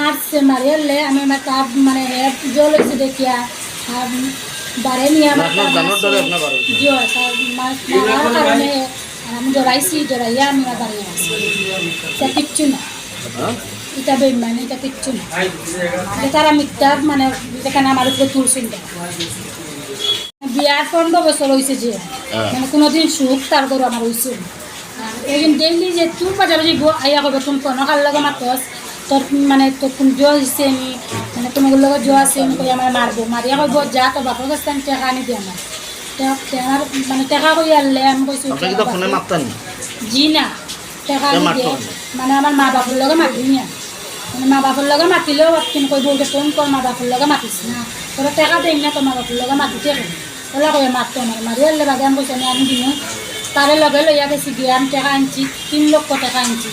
মারছে মারিয়ালে আমি আমার কাপ মানে হেড জল হয়েছে দেখিয়া বারে নিয়ে আমার হয়, মারার কারণে আমি জড়াইছি জড়াইয়া আমি আমার বাড়ি আসছি। এটা কিচ্ছু না। হ্যাঁ? এটা বেমান এটা কিচ্ছু না। তারা মিথ্যা মানে যেখানে আমার উপরে তুলছিল বিয়ার পনেরো বছর হয়েছে যে হ্যাঁ। মানে কোনোদিন সুখ তার গরু আমার হয়েছে এখন ডেইলি যে তুই বাজাবাজি গো আইয়া কবে তুমি কোনো খাল লাগে মাতস? তোর মানে তোর কোন জো হয়েছে আমি মানে তোমার লগত জো আছে আমি কই আমার মারবো মারিয়া কইব যা তোর বাপর কাছে আমি টেকা আনি দিয়ে আমার তেওঁৰ মানে টেকা কৰি আনলে আমি কৈছোঁ আপনি কি তো ফোনে মারতেন জি না টেকা তে না? মানে আমাৰ মা বাপৰ লগত মাতি নিয়া মানে মা বাপৰ লগত মাতিলেও কিন্তু কৈ বলতে ফোন কৰ মা বাপৰ লগত মাতিছ না। তোরা টেকা দেই না তোৰ মা বাপৰ লগত মাতিতে কয় ওলা কয় মাততো আমাৰ মাৰি আনলে বাদে আমি কৈছোঁ আমি আনি দিওঁ তাৰে লগে লইয়া গেছি গিয়ে আমি টেকা আনছি তিন লক্ষ টাকা আনছি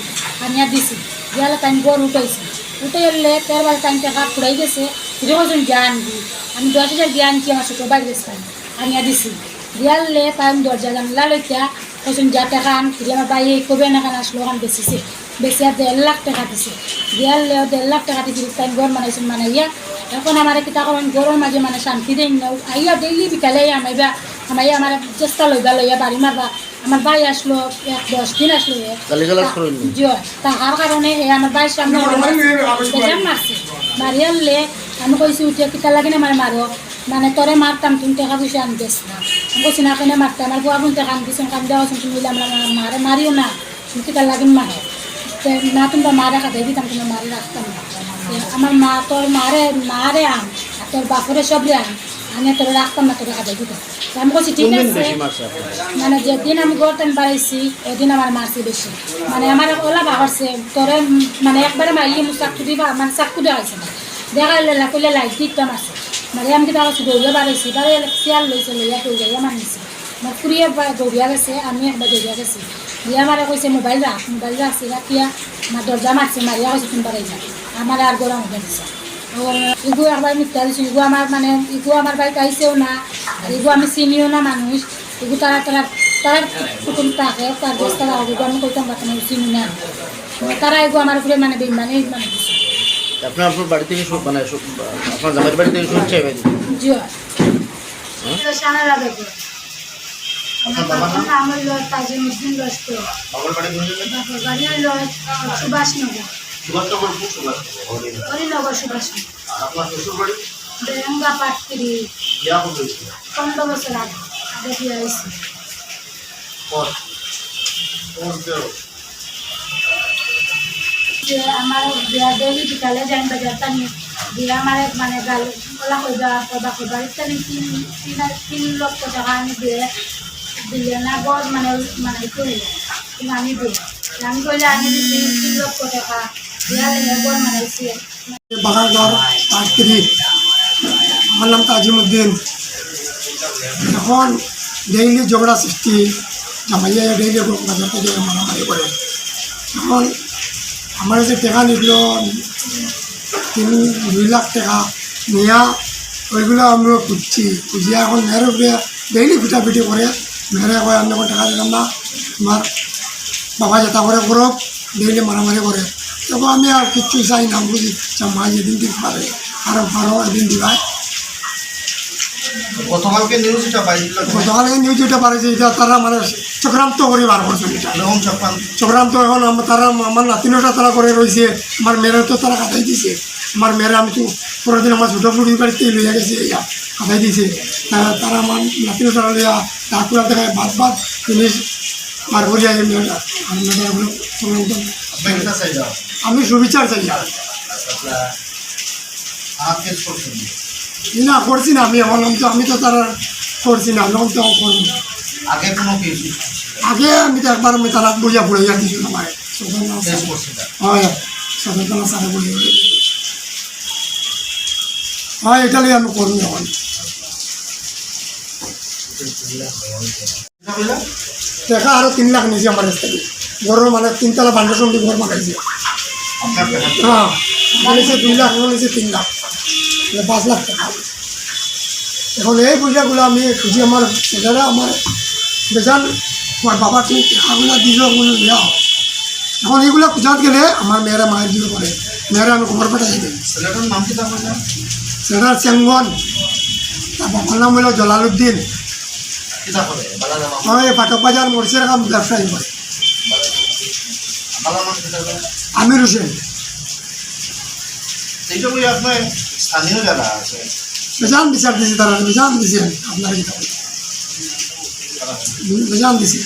আনিয়া দিছি। দিয়ালে তাই গড় উঠাইছি। উঠে এলে তের বাড়ি তাই টাকা ফুরাই গেছে কৈছোঁ দিয়া আনবি। আমি দশ হাজার দিয়ে আনছি, আমার ছোটো বাইরে গেছে তাই আনিয়া দিছি। দিয়ালে তাই আমি দরজা জানলা লইতা কৈছোঁ যা টাকা আন। ফিরে আমার বাইরে কবে না কেন আসলো ওখান বেচিছে। বেচিয়া দেড় লাখ টাকা দিছে। দিয়ালেও দেড় লাখ টাকা দিয়ে তাই ঘর বানাইছিল মানাইয়া এখন আমার কিতা করেন গরমের মাঝে মানে শান্তি দেন না আইয়া ডেইলি বিকালে আমাইবা আমাইয়া আমার চেষ্টা লইবা, লইয়া বাড়ি মারবা। আমার ভাই আসলো এক দশ দিন আসলো? তাহার কারণে এ আমার ভাইয়ের সামনে মারছে। মারি আনলে আমি কইছি উঠিয়া কিতা লাগে না মানে মারো। মানে তোরে মারতাম তুমি টাকা পয়সা আনি দিস না। আমি কইছি না কেন মারতাম আমার বুয়া বোন টাকা আনি দিস কাম দেওয়া তুমি মিলে আমরা মারে। মারিও না। তুমি কিতা লাগিন মারো। তে না তোমরা মারে খাতে দিতাম তুমি মারি রাখতাম না। আমার মা তোর মারে মারে আন আর তোর বাপরে সব আন আমি তোর রাখতাম না তোর খাতে দিতাম আমি কইছি ঠিক আছে? মানে যেদিন আমি গড়তেন বাড়াইছি ওদিন আমার মারছে বেশি। মানে আমার ওলা বাড়ছে তোরে মানে একবারে মারিয়ে মু চাকু দিবা মানে চাকু দেওয়া হয়েছে না। দেখা লেলা কইলে লাইট দিতে মারছে। মানে আমি কিতা করছি দৌড়িয়ে বাড়াইছি বাড়ি চেয়ার লইছে লইয়া দৌড়াইয়া মানিছি আমার ফুরিয়ে বা- দৌড়িয়া গেছে আমি একবার দৌড়িয়া গেছি। দিয়া মারা কইছে মোবাইল রাখ মোবাইল রাখছি রাখিয়া আমার দরজা মারছে মারিয়া কইছে তুমি বাড়াই যা আমার আর গরম হয়ে দিছে ইগু একবার মিথ্যা দিছো ইগু আমার মানে ইগু আমার বাড়িতে আইসেও না আর ইগু আমি চিনিও না মানুষ ইগু তারা তারা তার কুটুম থাকে তার দেশ তারা ইগু আমি কইতাম বাতা আমি চিনি না। তারা ইগু আমার উপরে মানে বেমানে মানে দিছে। আপনি আপনার বাড়ি থেকে শু- মানে আপনার জামাইয়ের বাড়ি থেকে শুনছে এবার জিও হ্যাঁ? সারা লাগে তো আপনার বাবার? লজ বাড়ি লজ সুভাষনগর সুভাষনগর কোন সুভাষনগর? হরিনগর সুভাষনগর আর আপনার শ্বশুর বাড়ি বেরঙ্গা পাটকিরি বিয়া কত হয়েছিল? পনেরো বছর আগে আগে দিয়ে আইসি কত? কোন দেও? যে আমার বিয়া ডেলি বিকালে যাই বাজার টানি দিয়ে আমার এক মানে গাল ওলা কইবা ইত্যাদি তিন তিন তিন লক্ষ টাকা আমি দিয়ে দিলে না বড় মানে মানে কইলে আমি দিই আমি কইলে আমি তিন লক্ষ টাকা বাগানগর পাটকিরি আমার নাম তাজিমুদ্দিন। এখন ডেইলি ঝগড়া সৃষ্টি, জামাইয়া ডেইলি বাজার থেকে মারামারি করে। এখন আমার যে টাকা নিল, তিন, দুই লাখ টাকা নেওয়া ওইগুলো আমরা খুঁজছি। খুঁজিয়া এখন মেয়ের উপরে ডেইলি পিটাপিটি করে। মেয়েরে কয়, আমি এখন টাকা দিলাম না। তোমার বাবা যেটা করে করো ডেইলি মারামারি করে। তবে আমি আর কিচ্ছু চাই না বুঝি মা যেদিন দিতে পারে আরও বারো এদিন দিবাই। গতকালকে পাইছিল এটা তারা মানে চক্রান্ত করে বার করছে এটা। এরকম চক্রান্ত। চক্রান্ত এখন আমার তারা আমার নাতিনটা তারা করে রয়েছে আমার মেয়েরা তো তারা কাটাই দিছে। আমার মেয়েরা আমি তো পরের আমার ছোটো ফুটি বাড়িতে লইয়া গেছে ইয়া কাটাই দিছে। তা- তারা আমার নাতিনটা লইয়া ডাকুরা দেখায় বাদ বাদ জিনিস বার করিয়া এই মেয়েটা আর মেয়েটা চক্রান্ত আমি সুবিচার চাই আর হাত না? করছি না আমি এখন তো আমি তো তারা করছি না আমি তো করব আগে কোনো আগে আমি তো একবার আমি তারা বুঝিয়া পড়ে আমার কেস না হয় সচেতন সারা বলি হয় এটা লিয়ে আমি করব এখন। টাকা আরও তিন লাখ নিয়েছি আমার কাছ থেকে। ঘর মানে তিনতলা বান্ডার সঙ্গে ঘর টাকা হ্যাঁ আমার দুই লাখ নিচে তিন লাখ মানে পাঁচ লাখ টাকা। এখন এই পয়সাগুলো আমি খুঁজি আমার ছেলেরা আমার বেজান আমার বাবা ঠিক টাকাগুলো দিল ওগুলো দেওয়া এখন এইগুলো খুঁজাত গেলে আমার মেয়েরা মায়ের দিতে পারে মেয়েরা আমি খবর পাঠাই দিই ছেলেটার সেটার চেঙ্গন তার বাবার নাম হলো জলালুদ্দিন করে আমি ফাটক বাজার মরিচের কাম ব্যবসায়ী করে করে আমির হোসেন। এইটা বই আপনার স্থানীয় যারা আছে। বেজান দিছে দিয়েছি তারা বেজান দিয়েছে আপনার বেজান দিছে।